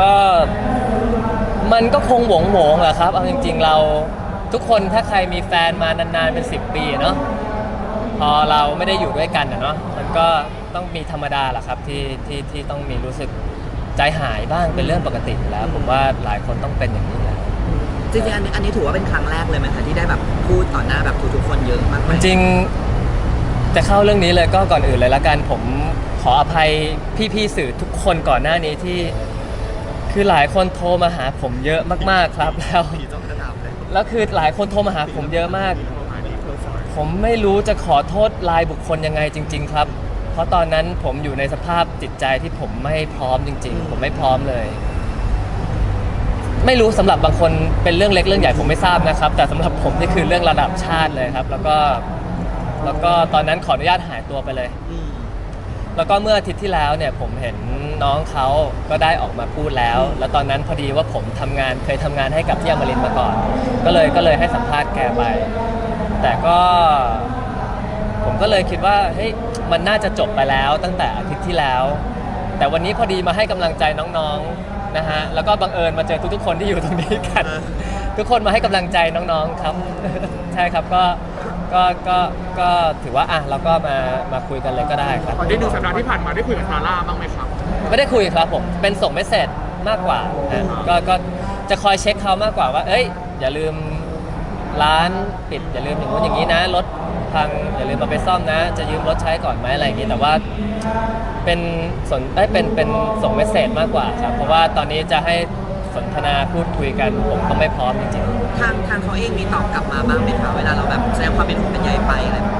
ก็มันก็คงหวงหวงๆแหละครับ เอาจริง ๆ เราทุกคนถ้าใครมีแฟนมานานๆเป็น 10 ปีเนาะพอเราไม่ได้อยู่ด้วยกันอะเนาะมันก็ต้องมีธรรมดาแหละครับที่ที่ที่ต้องมีรู้สึกใจหายบ้างเป็นเรื่องปกติอยู่แล้ว ผมว่าหลายคนต้องเป็นอย่างนี้แหละจริงๆอันนี้อันนี้ถือว่าเป็นครั้งแรกเลยไหมคะที่ได้แบบพูดต่อหน้าแบบทุกๆคนเยอะมากไหมจริงๆจะเข้าเรื่องนี้เลยก็ก่อนอื่นเลยละกันผมขออภัยพี่ๆสื่อทุกคนก่อนหน้านี้ที่ คือหลายคนโทรมาหาผมเยอะมากๆครับแล้วแล้วคือหลายคนโทรมาหาผมเยอะมาก ผมไม่รู้จะขอโทษรายบุคคลยังไงจริง ๆ ครับ เพราะตอนนั้นผมอยู่ในสภาพจิตใจที่ผมไม่พร้อมจริง ๆ ผมไม่พร้อมเลย ไม่รู้สำหรับบางคนเป็นเรื่องเล็กเรื่องใหญ่ผมไม่ทราบนะครับ แต่สำหรับผมนี่คือเรื่องระดับชาติเลยครับ แล้วก็แล้วก็ตอนนั้นขออนุญาตหายตัวไปเลย แล้วก็เมื่ออาทิตย์ที่แล้วเนี่ยผมเห็นน้องเขาก็ได้ออกมาพูดแล้ว แล้วตอนนั้นพอดีว่าผมทำงานเคยทำงานให้กับที่อมรินทร์มาก่อน ก็เลยก็เลยให้สัมภาษณ์แกไป แต่ก็ ผมก็เลยคิดว่าเฮ้ยมันน่าจะจบไปแล้วตั้งแต่อาทิตย์ที่แล้ว แต่วันนี้พอดีมาให้กำลังใจน้องๆนะฮะแล้วก็บังเอิญมาเจอทุกๆคนที่อยู่ตรงนี้กัน ทุกคนมาให้กำลังใจน้องๆครับ ใช่ครับก็ ก็ก็ก็ถือว่าอะเราก็มามาคุยกันเลยก็ได้ครับในหนึ่งสัปดาห์ที่ผ่านมาได้คุยกับซาร่าบ้างไหมครับ ไม่ได้คุยครับผมเป็นส่งเมสเซจมากกว่านะก็ก็จะคอยเช็คเขามากกว่าว่า เอ้ย อย่าลืมร้านปิดอย่าลืมอย่างนู้นอย่างนี้นะรถพังอย่าลืมมาไปซ่อมนะ จะยืมรถใช้ก่อนไหมอะไรอย่างนี้แต่ว่าเป็นสนได้ยเป็นเป็นส่งเมสเซจมากกว่าครับเพราะว่าตอนนี้จะให้สนทนาพูดคุยกันผมก็ไม่พร้อมจริงๆ ทางทางเขาเองมีตอบกลับมาบ้างไหมคะเวลาเราแบบแสดงความเป็นห่วงเป็นใยไปอะไรแบบ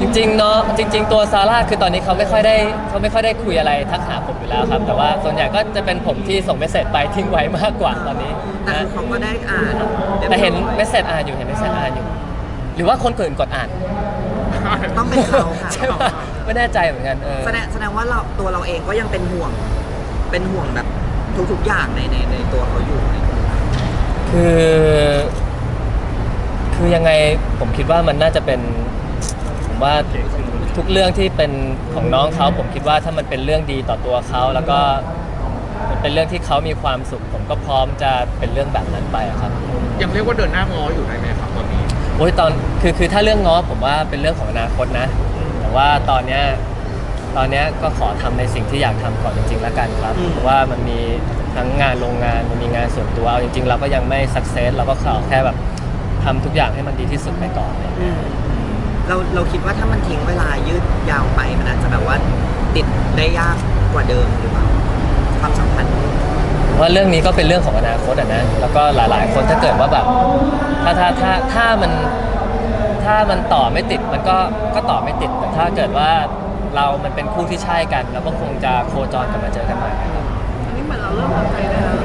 นี้จริงๆเนาะจริง ๆ ตัวซาร่าคือตอนนี้เขาไม่ค่อยได้เขาไม่ค่อยได้คุยอะไรทักหาผมอยู่แล้วครับ แต่ว่าส่วนใหญ่ก็จะเป็นผมที่ส่งเมสเซจไปทิ้งไว้มากกว่าตอนนี้แต่นะคือเขาก็ได้อ่านรียบร้อยแต่เห็นเมสเซจอ่านอยู่เห็นเมสเซจอ่านอยู่ หรือว่าคนอื่นกดอ่านต้องเป็นเขาค่ะใช่ปะไม่แน่ใจเหมือนกันเออ แสดงแสดงว่าเราตัวเราเองก็ยังเป็นห่วง เป็นห่วงแบบทุกๆอย่างในในในตัวเขาอยู่ คือ คือยังไงผมคิดว่ามันน่าจะเป็นผมว่าทุกเรื่องที่เป็นของน้องเขาผมคิดว่าถ้ามันเป็นเรื่องดีต่อตัวเขาแล้วก็มันเป็นเรื่องที่เขามีความสุข ผมก็พร้อมจะเป็นเรื่องแบบนั้นไปอะครับ ยังเรียกว่าเดินหน้างออยู่ได้ไหมครับตอนนี้ โอ้ยตอนคือคือถ้าเรื่องง้อผมว่าเป็นเรื่องของอนาคตนะ แต่ว่าตอนเนี้ยตอนเนี้ยก็ขอทำในสิ่งที่อยากทำก่อนจริงๆแล้วกันครับอืมเพราะว่ามันมี ทั้งงานโรงงานมันมีงานส่วนตัวเอาจริงๆ เราก็ยังไม่สักเซสเราก็ขอแค่แบบทำทุกอย่างให้มันดีที่สุดไปก่อนอะไรอย่างเงี้ยเราเราคิดว่าถ้ามันทิ้งเวลายืดยาวไปมันอาจจะแบบว่าติดได้ยากกว่าเดิมหรือเปล่าความสัมพันธ์ว่าเรื่องนี้ก็เป็นเรื่องของอนาคตอะนะแล้วก็หลายๆ คนถ้าเกิดว่าแบบถ้าถ้าถ้าถ้ามันถ้ามันต่อไม่ติดมันก็ก็ต่อไม่ติดแต่ถ้าเกิดว่าเรามันเป็นคู่ที่ใช่กันเราก็คงจะโคจรกลับมาเจอกันใหม่ครับอันนี้ เหมือนเราเริ่มทำใจได้แล้ว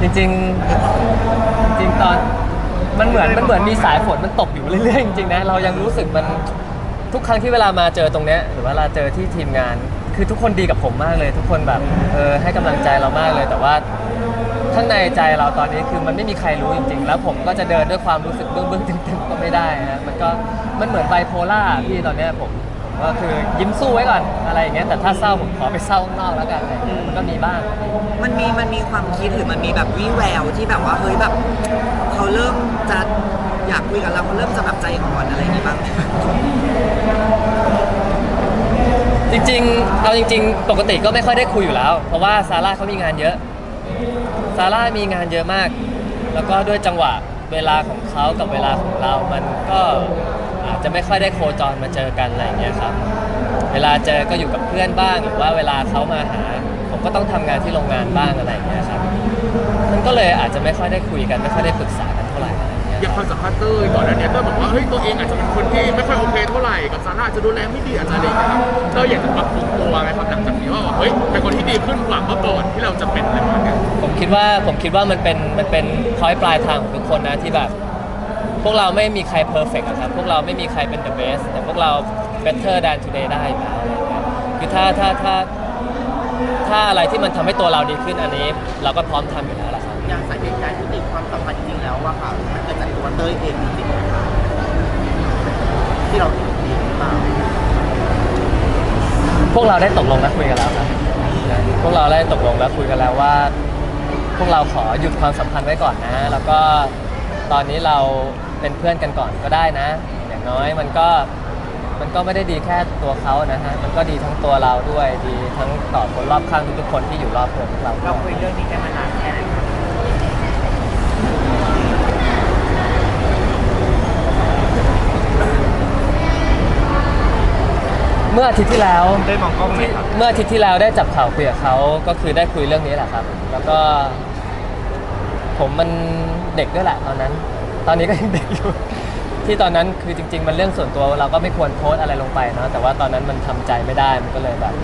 จริงๆจริงตอนมันเหมือนมันเหมือนมีสายฝนมันตกอยู่เรื่อยๆจริงๆนะเรายังรู้สึกมันทุกครั้งที่เวลามาเจอตรงเนี้ยหรือว่าเวลาเจอที่ทีมงาน คือทุกคนดีกับผมมากเลย ทุกคนแบบเออให้กำลังใจเรามากเลย แต่ว่าข้างในใจเราตอนนี้คือมันไม่มีใครรู้จริง ๆ แล้วผมก็จะเดินด้วยความรู้สึกเบื้องเบื้องตึงๆก็ไม่ได้นะมันก็มันเหมือนไบโพล่าพี่ตอนเนี้ยผม ก็คือยิ้มสู้ไว้ก่อนอะไรอย่างเงี้ยแต่ถ้าเศร้าผมขอไปเศร้าข้างนอกแล้วกันอะไรอย่างเงี้ยมันก็มีบ้าง มันมีมันมีความคิดหรือมันมีแบบวี่แววที่แบบว่าเฮ้ยแบบเขาเริ่มจะอยากคุยกับเราเขาเริ่มจะแบบใจอ่อนอะไรอย่างนี้บ้างไหมคะจริงๆ เอาจริง ๆ ปกติก็ไม่ค่อยได้คุยอยู่แล้ว เพราะว่าซาร่าเขามีงานเยอะ ซาร่ามีงานเยอะมาก แล้วก็ด้วยจังหวะเวลาของเขากับเวลาของเรา มันก็อา จจะไม่ค่อยได้โคจรมาเจอกันอะไรอย่างเงี้ยครับ เวลาเจอก็อยู่กับเพื่อนบ้างหรือว่าเวลาเขามาหา ผมก็ต้องทำงานที่โรงงานบ้างอะไรอย่างเงี้ยครับ มันก็เลยอาจจะไม่ค่อยได้คุยกันไม่ค่อยได้ปรึกษากันเท่าไหร่อะไรอย่างเงี้ยอย่างคครัวาบ มสัมพันธ์เต้ยก่อนหน้านี้เต้ยบอกว่าเฮ้ยตัวเองอาจจะเป็นคนที่ไม่ค่อยโอเคเท่าไหร่กับซาร่าอาจจะดูแลไม่ดีอาจจะอะไรอย่างเงี้ยครับเต้ยอยากจะปรับปรุงตัวไหมครับหลังจากนี้ว่าแบบเฮ้ยเป็นคนที่ดีขึ้นกว่าเมื่อก่อนที่เราจะเป็นอะไรประมาณเนี้ยผมคิดว่าผมคิดว่ามันเป็นมันเป็นพอยปลายทางของทุกคนนะที่แบบพ วกเราไม่มีใครเพอร์เฟกต์ครับ พวกเราไม่มีใครเป็น the best แต่พวกเรา better than today ได้อยู่แล้วอะไรอย่างเงี้ยคือถ้าถ้าถ้าถ้าอะไรที่มันทำให้ตัวเราดีขึ้นอันนี้ เราก็พร้อมทำอยู่แล้วล่ะครับ อย่างสาเหตุการยุติความสัมพันธ์จริงๆแล้วว่าค่ะมันเกิดจากตัวเต้ยเองจริงๆนะคะที่เราเห็นดีหรือเปล่าคพวกเราได้ตกลงและคุยกันแล้วครับพวกเราได้ตกลงและคุยกันแล้วว่า พวกเราขอหยุดความสัมพันธ์ไว้ก่อนนะ แล้วก็ตอนนี้เรา เป็นเพื่อนกันก่อนก็ได้นะ อย่างน้อยมันก็มันก็ไม่ได้ดีแค่ตัวเขานะฮะ มันก็ดีทั้งตัวเราด้วย ดีทั้งต่อคนรอบข้างทุกๆคนที่อยู่รอบตัวพวกเราเราคุยเรื่องนี้กันมานานแค่ไหนครับเมื่ออาทิตย์ที่แล้ว ได้มองกล้องไหมครับ เมื่ออาทิตย์ที่แล้วได้จับข่าวคุยกับเขาก็คือได้คุยเรื่องนี้แหละครับ แล้วก็ ผมมันเด็กด้วยแหละตอนนั้น ตอนนี้ก็ยังเด็กอยู่ ที่ตอนนั้นคือจริง ๆ มันเรื่องส่วนตัวเราก็ไม่ควรโพสต์อะไรลงไปเนาะแต่ว่าตอนนั้นมันทำใจไม่ได้มันก็เลยแบบ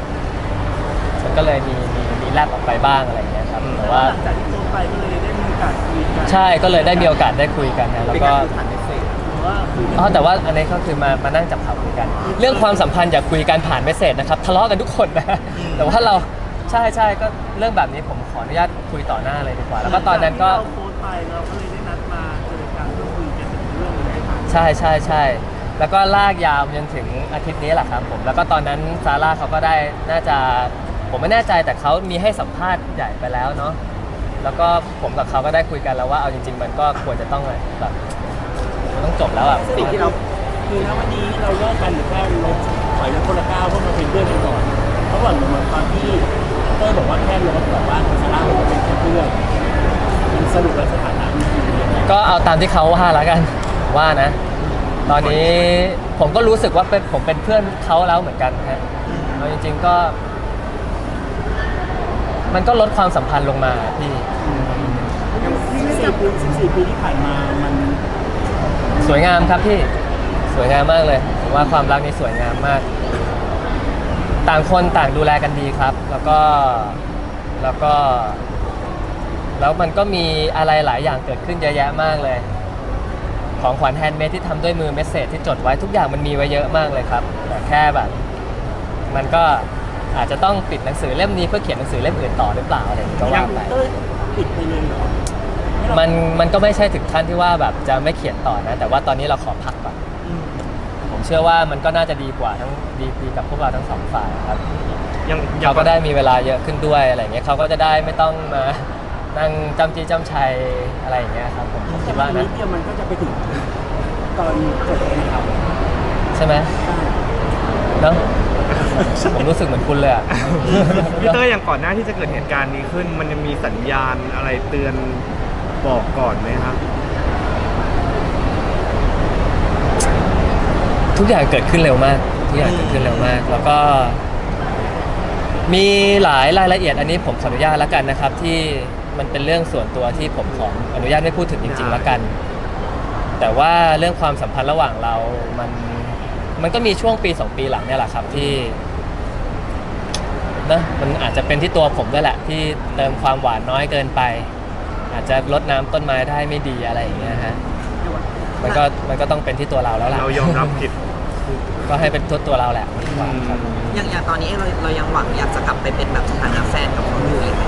มันก็เลยมีมีมีแลบออกไปบ้างอะไรอย่างเงี้ยครับแต่ว่าหลังจากที่โพสต์ไปก็เลยได้มีโอกาสคุยกันใช่ก็เลยได้มีโอกาสได้คุยกันนะแล้วก็ ผ่านเมสเซจหรือว่าคุยกันอ๋อแต่ว่าอันนี้ก็คือมามานั่งจับข่าวคุยกัน เรื่องความสัมพันธ์อย่าคุยกันผ่านเมสเซจนะครับทะเลาะกันทุกคนนะแต่ว่าเราใช่ใช่ก็เรื่องแบบนี้ผมขออนุญาตคุยต่อหน้าเลยดีกว่า แล้วก็ตอนนั้นก็ เราโพสต์ไปเราก็เลย ใช่ใช่ใช่แล้วก็ลากยาวจนถึงอาทิตย์นี้แหละครับผม แล้วก็ตอนนั้นซาร่าเขาก็ได้น่าจะผมไม่แน่ใจแต่เขามีให้สัมภาษณ์ใหญ่ไปแล้วเนาะแล้วก็ผมกับเขาก็ได้คุยกันแล้วว่าเอาจริง ๆ มันก็ควรจะต้องแบบมันต้องจบแล้วอะสิ่งที่เราคือณวันนี้เราเลิกกันหรือแค่ลดถอยแล้วคนละก้าวเพื่อมาเป็นเพื่อนกันก่อนเพราะว่าเหมือนตอนที่เต้ยบอกว่าแค่ลดแบบว่าซาร่าบอกว่าเป็นแค่เพื่อนมันสรุปแล้วสถานะมันคือยังไงก็เอาตามที่เขาว่าแล้วกัน ว่านะ ตอนนี้ผมก็รู้สึกว่าเป็นผมเป็นเพื่อนเขาแล้วเหมือนกันฮะเอาจริง ๆก็ มันก็ลดความสัมพันธ์ลงมาพี่สี่ปีสี่ปีที่ผ่านมามันสวยงามครับพี่สวยงามมากเลยผมว่าความรักนี้สวยงามมาก ต่างคนต่างดูแลกันดีครับ แล้วก็แล้วก็ แล้วมันก็มีอะไรหลายอย่างเกิดขึ้นเยอะแยะมากเลย ของขวัญแฮนด์เมดที่ทำด้วยมือเมสเซจที่จดไว้ทุกอย่างมันมีไว้เยอะมากเลยครับแต่แค่แบบ มันก็อาจจะต้องปิดหนังสือเล่มนี้เพื่อเขียนหนังสือเล่มอื่นต่อหรือเปล่าอะไรอย่างนี้ก็ว่าไปเต้ยปิดไปเลยเหรอมันมันก็ไม่ใช่ถึงขั้นที่ว่าแบบจะไม่เขียนต่อนะ แต่ว่าตอนนี้เราขอพักก่อนผมเชื่อว่ามันก็น่าจะดีกว่าทั้งดีดีกับพวกเราทั้งสองฝ่ายครับยังเขาก็ได้มีเวลาเยอะขึ้นด้วยอะไรอย่างเงี้ยเขาก็จะได้ไม่ต้องมา นั่งจำจีจำชัยอะไรอย่างเงี้ยครับผมผมคิดว่านะนิดเดียวมันก็จะไปถึงตอนจบเลยนะครับใช่ไหมเนาะผมรู้สึกเหมือนคุณเลยอะพี่เต้ยอย่างก่อนหน้าที่จะเกิดเหตุการณ์นี้ขึ้น มันจะมีสัญญาณอะไรเตือนบอกก่อนไหมครับ ทุกอย่างเกิดขึ้นเร็วมาก ทุกอย่างเกิดขึ้นเร็วมาก แล้วก็ มีหลายรายละเอียดอันนี้ผมขออนุญาตแล้วกันนะครับที่ มันเป็นเรื่องส่วนตัวที่ผมขออนุญาตไม่พูดถึงจริงๆแล้วกัน แต่ว่าเรื่องความสัมพันธ์ระหว่างเรา มัน มันก็มีช่วงปีสองปีหลังเนี่ยแหละครับที่นะมันอาจจะเป็นที่ตัวผมด้วยแหละ ที่เติมความหวานน้อยเกินไป อาจจะลดน้ำต้นไม้ได้ไม่ดีอะไรอย่างเงี้ยฮะมันก็มันก็ต้องเป็นที่ตัวเราแล้วล่ะเรายอมรับผิดก็ให้เป็นตัวตัวเราแหละดีกว่าครับ อย่างอย่างตอนนี้เราเรายังหวังอยากจะกลับไปเป็นแบบสถานะแฟนกับเขาอยู่อีกไหม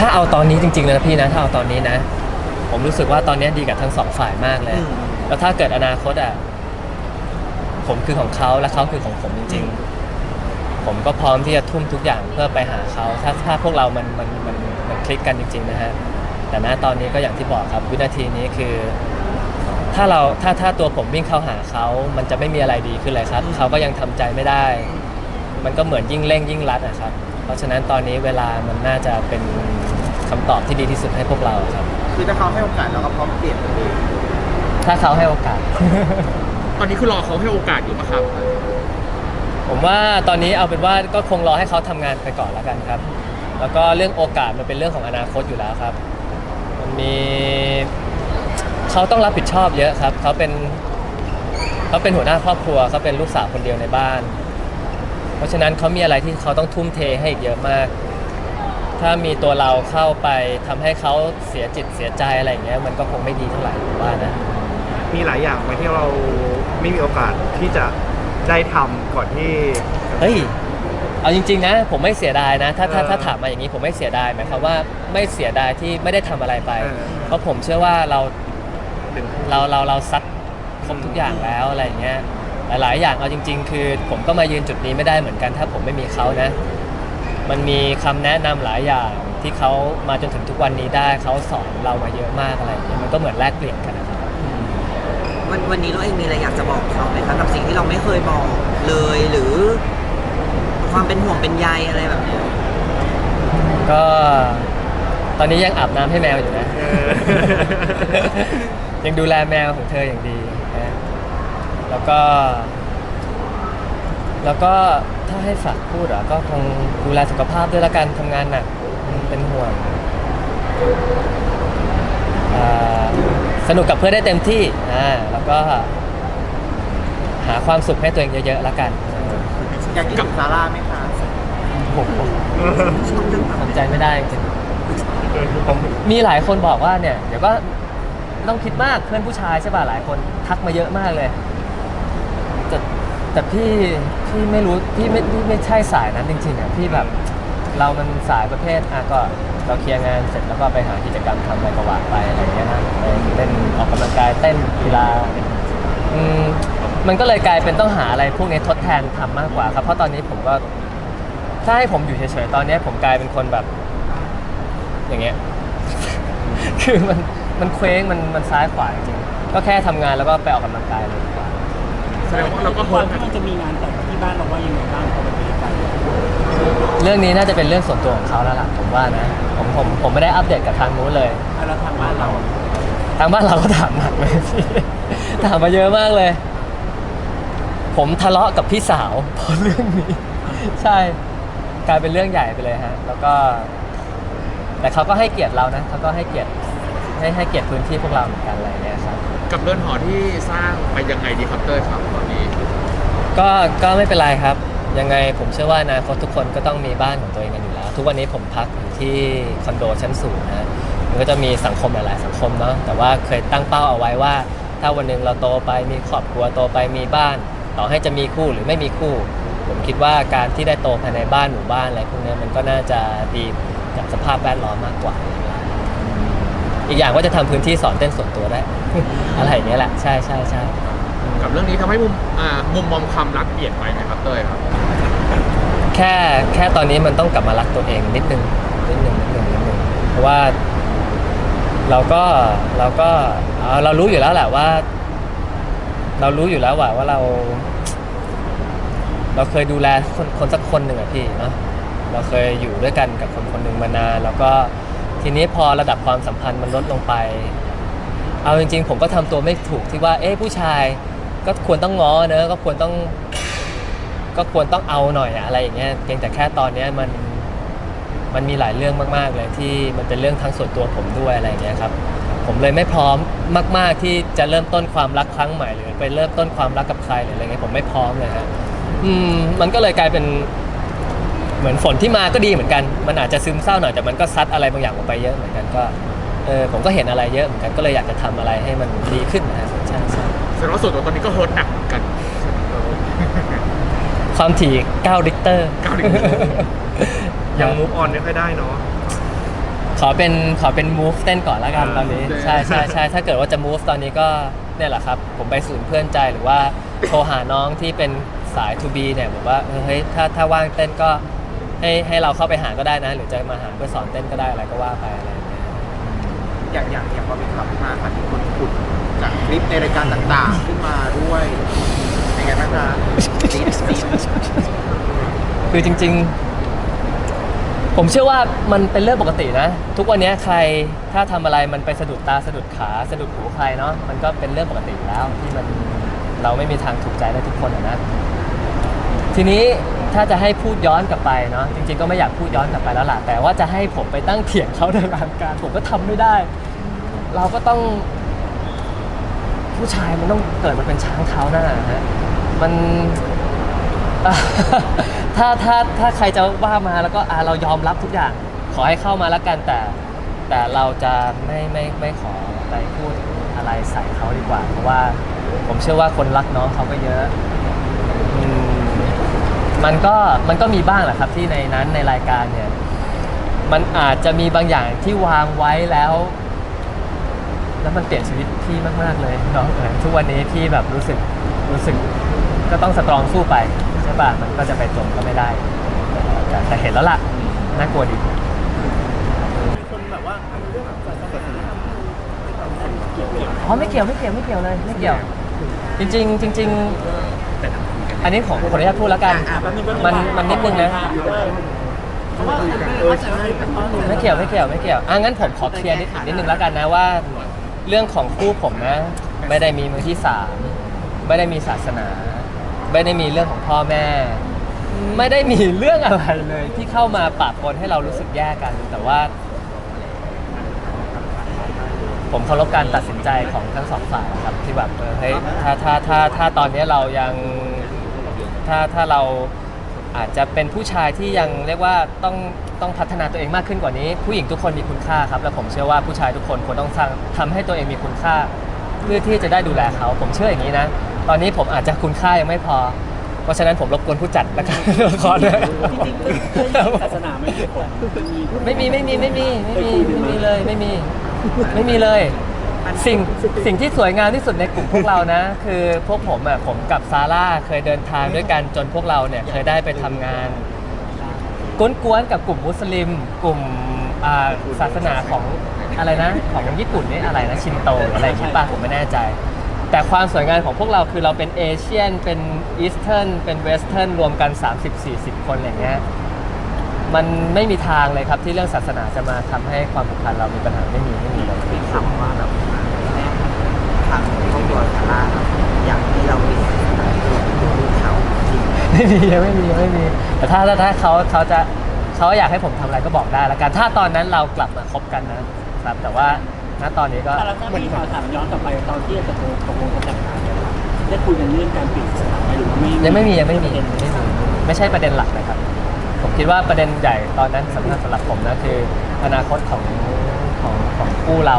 ถ้าเอาตอนนี้จริงๆเลยนะพี่นะถ้าเอาตอนนี้นะ ผมรู้สึกว่าตอนนี้ดีกับทั้งสองฝ่ายมากเลย อืม แล้วถ้าเกิดอนาคตอะผมคือของเขาและเขาคือของผมจริง ๆ ผมก็พร้อมที่จะทุ่มทุกอย่างเพื่อไปหาเขาถ้าถ้าพวกเรามันมันมันมันคลิกกันจริง ๆ นะฮะแต่ณตอนนี้ก็อย่างที่บอกครับวินาทีนี้คือ ถ้าเราถ้าถ้าตัวผมวิ่งเข้าหาเขา มันจะไม่มีอะไรดีขึ้นเลยครับ เขาก็ยังทำใจไม่ได้ มันก็เหมือนยิ่งเร่งยิ่งรัดอะครับ เพราะฉะนั้นตอนนี้เวลามันน่าจะเป็น คำตอบที่ดีที่สุดให้พวกเราครับ คือถ้าเขาให้โอกาสเราก็พร้อมเปลี่ยนตัวเองถ้าเขาให้โอกาส ตอนนี้คือรอเขาให้โอกาสอยู่ปะครับ ผมว่าตอนนี้เอาเป็นว่าก็คงรอให้เขาทำงานไปก่อนแล้วกันครับ แล้วก็เรื่องโอกาสมันเป็นเรื่องของอนาคตอยู่แล้วครับ มันมีเขาต้องรับผิดชอบเยอะครับเขาเป็นเขาเป็นหัวหน้าครอบครัวเขาเป็นลูกสาวคนเดียวในบ้าน เพราะฉะนั้นเขามีอะไรที่เขาต้องทุ่มเทให้อีกเยอะมาก ถ้ามีตัวเราเข้าไปทำให้เขาเสียจิตเสียใจอะไรอย่างเงี้ยมันก็คงไม่ดีเท่าไหร่ผมว่านะ มีหลายอย่างไหมที่เราไม่มีโอกาสที่จะได้ทำก่อนที่ เฮ้ย เอาจริง ๆ นะ ผมไม่เสียดายนะ ถ้าถ้าเออถ้าถามมาอย่างนี้ผมไม่เสียดายหมายความว่าไม่เสียดายที่ไม่ได้ทำอะไรไป เออ เพราะผมเชื่อว่าเราถึงเราเราเราซัดครบทุกอย่างแล้วอะไรอย่างเงี้ยหลายๆอย่างเอาจริง ๆ คือผมก็มายืนจุดนี้ไม่ได้เหมือนกัน ถ้าผมไม่มีเขานะ มันมีคำแนะนำหลายอย่างที่เขามาจนถึงทุกวันนี้ได้เขาสอนเรามาเยอะมากอะไรอย่างเงี้ยมันก็เหมือนแลกเปลี่ยนกันนะครับ วันวันนี้เราเองมีอะไรอยากจะบอกเขาไหมคะกับสิ่งที่เราไม่เคยบอกเลยหรือ ความเป็นห่วงเป็นใยอะไรแบบเนี้ยก็ตอนนี้ยังอาบน้ำให้แมวอยู่นะเออยังดูแลแมวของเธออย่างดีนะแล้วก็ แล้วก็ ถ้าให้ฝากพูดเหรอก็คงดูแลสุขภาพด้วยละกันทำงานหนักอืมเป็นห่วงอ่าสนุกกับเพื่อนได้เต็มที่อ่าแล้วก็ หาความสุขให้ตัวเองเยอะๆละกันอยากคิดถึงซาร่าไหมคะผมผมทำใจไม่ได้จริงๆผมมีหลายคนบอกว่าเนี่ย เดี๋ยวก็ไม่ต้องคิดมากเพื่อนผู้ชายใช่ป่ะหลายคนทักมาเยอะมากเลยแต่ แต่พี่พี่ไม่รู้พี่ไม่พี่ไม่ใช่สายนั้นจริงๆอะพี่แบบเรามันสายประเภทอะก็เราเคลียร์งานเสร็จแล้วก็ไปหากิจกรรมทำอะไรก็ว่าไปอะไรอย่างเงี้ยนะไปเล่นออกกำลังกายเต้นกีฬาอืมมันก็เลยกลายเป็นต้องหาอะไรพวกนี้ทดแทนทำมากกว่าครับเพราะตอนนี้ผมก็ถ้าให้ผมอยู่เฉยๆตอนเนี้ยผมกลายเป็นคนแบบ อย่างเงี้ย คือมันมันเคว้งมันมันซ้ายขวาจริงๆก็แค่ทำงานแล้วก็ไปออกกำลังกายเลยดีกว่า แสดงว่าเราก็คโฮวามปที่มันจะมีงานแต่งที่บ้านเราว่ายังไงบ้างพอมันเป็นกันเรื่องนี้น่าจะเป็นเรื่องส่วนตัวของเขาแล้วล่ะผมว่านะผมผมผมไม่ได้อัปเดตกับทางนู้นเลยถ้าเราทางบ้านเราทางบ้านเราก็ถามหนักเลยพี่ถามมาเยอะมากเลย ผมทะเลาะกับพี่สาวเพราะเรื่องนี้ ใช่กลายเป็นเรื่องใหญ่ไปเลยฮะ แล้วก็ แต่เขาก็ให้เกียรติเรานะเขาก็ให้เกียรติให้ให้เกียรติพื้นที่พวกเราเหมือนกันอะไรอย่างเงี้ยครับ กับเรือนหอที่สร้างไปยังไงดีครับเต้ยครับตอนนี้ ก็ก็ไม่เป็นไรครับ ยังไงผมเชื่อว่าอนาคตทุกคนก็ต้องมีบ้านของตัวเองกันอยู่แล้ว ทุกวันนี้ผมพักอยู่ที่คอนโดชั้นสูงนะมันก็จะมีสังคมหลาย ๆ สังคมเนาะแต่ว่าเคยตั้งเป้าเอาไว้ว่า ถ้าวันหนึ่งเราโตไปมีครอบครัวโตไปมีบ้าน ต่อให้จะมีคู่หรือไม่มีคู่ ผมคิดว่าการที่ได้โตภายในบ้านหมู่บ้านอะไรพวกเนี้ยมันก็น่าจะดีกับสภาพแวดล้อมมากกว่า อีกอย่างก็จะทำพื้นที่สอนเต้นส่วนตัวได้ อะไรอย่างเงี้ยแหละใช่ใช่ใช่กับเรื่องนี้ทำให้มุมอ่ามุมมองความรักเปลี่ยนไปไหมครับเต้ยครับ แค่แค่ตอนนี้มันต้องกลับมารักตัวเองนิดนึงนิดนึงนิดนึงนิดนึงเพราะว่า เราก็เราก็เอ่อเรารู้อยู่แล้วแหละว่า เรารู้อยู่แล้วว่าว่าเรา เราเคยดูแลคนคนสักคนหนึ่งอะพี่เนาะเราเคยอยู่ด้วยกันกับคนคนหนึ่งมานานแล้วก็ ทีนี้พอระดับความสัมพันธ์มันลดลงไป เอาจริง ๆ ผมก็ทำตัวไม่ถูกที่ว่า เอ๊ะผู้ชายก็ควรต้องง้อเนอะก็ควรต้อง ก็ควรต้องเอาหน่อยอะอะไรอย่างเงี้ยเพียงแต่แค่ตอนเนี้ยมันมันมีหลายเรื่องมาก ๆ เลยที่มันเป็นเรื่องทั้งส่วนตัวผมด้วยอะไรอย่างเงี้ยครับ ผมเลยไม่พร้อมมาก ๆ ที่จะเริ่มต้นความรักครั้งใหม่หรือไปเริ่มต้นความรักกับใครหรืออะไรเงี้ยผมไม่พร้อมเลยฮะอืมมันก็เลยกลายเป็น เหมือนฝนที่มาก็ดีเหมือนกัน มันอาจจะซึมเศร้าหน่อยแต่มันก็ซัดอะไรบางอย่างออกไปเยอะเหมือนกันก็เออผมก็เห็นอะไรเยอะเหมือนกันก็เลยอยากจะทำอะไรให้มันดีขึ้นนะฮะใช่ใช่แสดงว่าส่วนตัวตอนนี้ก็โฮสต์หนักเหมือนกันความถี่9ริกเตอร์9 Richter ยังมูฟออนไม่ค่อยได้เนาะ ขอเป็นขอเป็น move เต้นก่อนแล้วกันอ่าตอนนี้ โอเค ใช่ใช่ใช่ถ้าเกิดว่าจะ move ตอนนี้ก็เนี่ยแหละครับ ผมไปศูนย์เพื่อนใจหรือว่า โทรหาน้องที่เป็นสาย to be เนี่ยบอกว่าเออเฮ้ยถ้าถ้าว่างเต้นก็ ให้ให้เราเข้าไปหาก็ได้นะ หรือจะมาหาเพื่อสอนเต้นก็ได้อะไรก็ว่าไปอะไรอย่างเงี้ยอย่างอย่างอย่างพอมีข่าวขึ้นมาค่ะมีคนขุดจากคลิปในรายการต่างๆขึ้นมาด้วยเป็นไงบ้างคะซีดซีดคือจริง ๆ ผมเชื่อว่ามันเป็นเรื่องปกตินะ ทุกวันนี้ใครถ้าทำอะไรมันไปสะดุดตาสะดุดขาสะดุดหูใครเนาะมันก็เป็นเรื่องปกติอยู่แล้วที่มันเราไม่มีทางถูกใจได้ทุกคนอะนะ ทีนี้ถ้าจะให้พูดย้อนกลับไปเนาะจริงๆก็ไม่อยากพูดย้อนกลับไปแล้วล่ะแต่ว่าจะให้ผมไปตั้งเถียงเขาในรายการผมก็ทำไม่ได้ เราก็ต้อง ผู้ชายมันต้องเกิดมาเป็นช้างเท้าหน้าฮะมัน ถ้าถ้าถ้าใครจะว่ามาแล้วก็อะเรายอมรับทุกอย่าง ขอให้เข้ามาแล้วกันแต่ แต่เราจะไม่ไม่ไม่ขอไปพูดอะไรใส่เขาดีกว่า เพราะว่าผมเชื่อว่าคนรักน้องเขาก็เยอะ มันก็มันก็มีบ้างแหละครับที่ในนั้นในรายการเนี่ย มันอาจจะมีบางอย่างที่วางไว้แล้ว แล้วมันเปลี่ยนชีวิตพี่มากๆเลยเนาะเออทุกวันนี้พี่แบบรู้สึกรู้สึกก็ต้องสตรองสู้ไปใช่ป่ะมันก็จะไปจมก็ไม่ได้ แต่แต่เห็นแล้วล่ะน่ากลัวดีคนแบบว่าเรื่องแบบศาสนาเกี่ยวอ๋อไม่เกี่ยวไม่เกี่ยวไม่เกี่ยวเลยไม่เกี่ยว จริงๆจริง ๆ อันนี้ของขออนุญาตพูดแล้วกัน อะแป๊บนึงแป๊บมันมันนิดนึงนะ เพราะว่าเออใช่ไม่เกี่ยวไม่เกี่ยวไม่เกี่ยวอะงั้นผมขอเคลียร์นิดนิดนึงแล้วกันนะว่า เรื่องของคู่ผมนะ ไม่ได้มีมือที่สามไม่ได้มีศาสนา ไม่ได้มีเรื่องของพ่อแม่ ไม่ได้มีเรื่องอะไรเลย ที่เข้ามาปะปนให้เรารู้สึกแย่กัน แต่ว่า ผมเคารพการตัดสินใจของทั้งสองฝ่ายนะครับที่แบบเออเฮ้ยถ้าถ้าถ้าถ้าตอนนี้เรายัง ถ้าถ้าเราอาจจะเป็นผู้ชายที่ยังเรียกว่าต้องต้องพัฒนาตัวเองมากขึ้นกว่านี้ ผู้หญิงทุกคนมีคุณค่าครับและผมเชื่อว่าผู้ชายทุกคนควรต้องสร้างทำให้ตัวเองมีคุณค่า เพื่อที่จะได้ดูแลเขา ผมเชื่ออย่างนี้นะ ตอนนี้ผมอาจจะคุณค่ายังไม่พอ เพราะฉะนั้นผมรบกวนผู้จัดแล้วกันขอเลยจริงๆก็ศาสนาไม่มีผลมีไม่มีไม่มีไม่มีไม่มีไม่มีเลยไม่มีไม่มีเลย สิ่งสิ่งที่สวยงามที่สุดในกลุ่มพวกเรานะ คือพวกผมอะผมกับซาร่าเคยเดินทางด้วยกันจนพวกเราเนี่ยเคยได้ไปทำงานกวนๆกับกลุ่มมุสลิม กลุ่มอ่าศาสนาของอะไรนะ ของญี่ปุ่นนี่อะไรนะชินโตหรืออะไรอย่างงี้ป่ะผมไม่แน่ใจ แต่ความสวยงามของพวกเราคือเราเป็นเอเชียนเป็นอีสเทิร์นเป็นเวสเทิร์นรวมกัน 30-40 คนอย่างเงี้ยมันไม่มีทางเลยครับที่เรื่องศาสนาจะมาทำให้ความผูกพันเรามีปัญหาไม่มีไม่มีเลยมีคำว่าแบบ ทางครอบครัวซาร่าครับอยากให้เรามีตัวลูกเขาจริงไม่มียังไม่มียังไม่มีแต่ถ้าถ้าถ้าเขาเขาจะเขาอยากให้ผมทำอะไรก็บอกได้ละกันถ้าตอนนั้นเรากลับมาคบกันนะครับแต่ว่าณตอนนี้ก็ แต่แล้วถ้าพี่ขอถามย้อนกลับไปตอนที่จะตกลงตกลงกันแต่งงานเนี่ยได้คุยกันเรื่องการเปลี่ยนศาสนาไหมหรือว่าไม่ยังไม่มียังไม่มีประเด็นไม่มีไม่ใช่ประเด็นหลักเลยครับ ผมคิดว่าประเด็นใหญ่ตอนนั้นสำคัญสำหรับผมนะคือ อนาคตของของของคู่เรา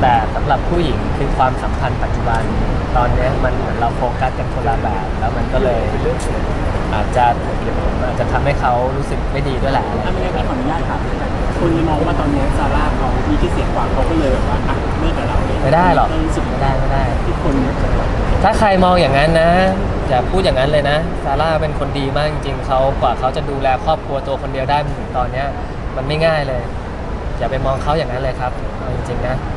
แต่สำหรับผู้หญิงคือความสัมพันธ์ปัจจุบัน ตอนเนี้ยมันเหมือนเราโฟกัสกันคนละแบบแล้วมันก็เลยอาจจะอาจจะทำให้เขารู้สึกไม่ดีด้วยแหละ ถ้าไม่ได้พี่ขออนุญาตถามคนเลยมองว่าตอนนี้ซาร่าเขามีที่อเสียงกว่าเขาก็เลยแบบว่าอะเลิกกับเราเลยไม่ได้หรอกรู้สึกไม่ได้ไม่ได้ ที่คนถ้าใครมองอย่างนั้นนะ อย่าพูดอย่างนั้นเลยนะ ซาร่าเป็นคนดีมากจริงๆเขากว่าเขาจะดูแลครอบครัวตัวคนเดียวได้มาถึงตอนเนี้ย มันไม่ง่ายเลย อย่าไปมองเขาอย่างนั้นเลยครับเอาจริงๆนะอืม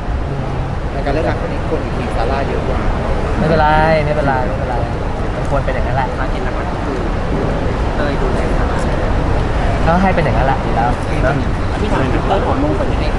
ในการเลือกงานครั้งนี้คนอีกทีซาร่าเยอะกว่าไม่เป็นไรไม่เป็นไรไม่เป็นไรมันควรเป็นอย่างนั้นแหละภารกิจหลักๆก็คือเตยดูแลซาร่าเขาให้เป็นอย่างนั้นแหละดีแล้วเนอะ พี่ถามพี่เต้ยผมมองไปเนี่ย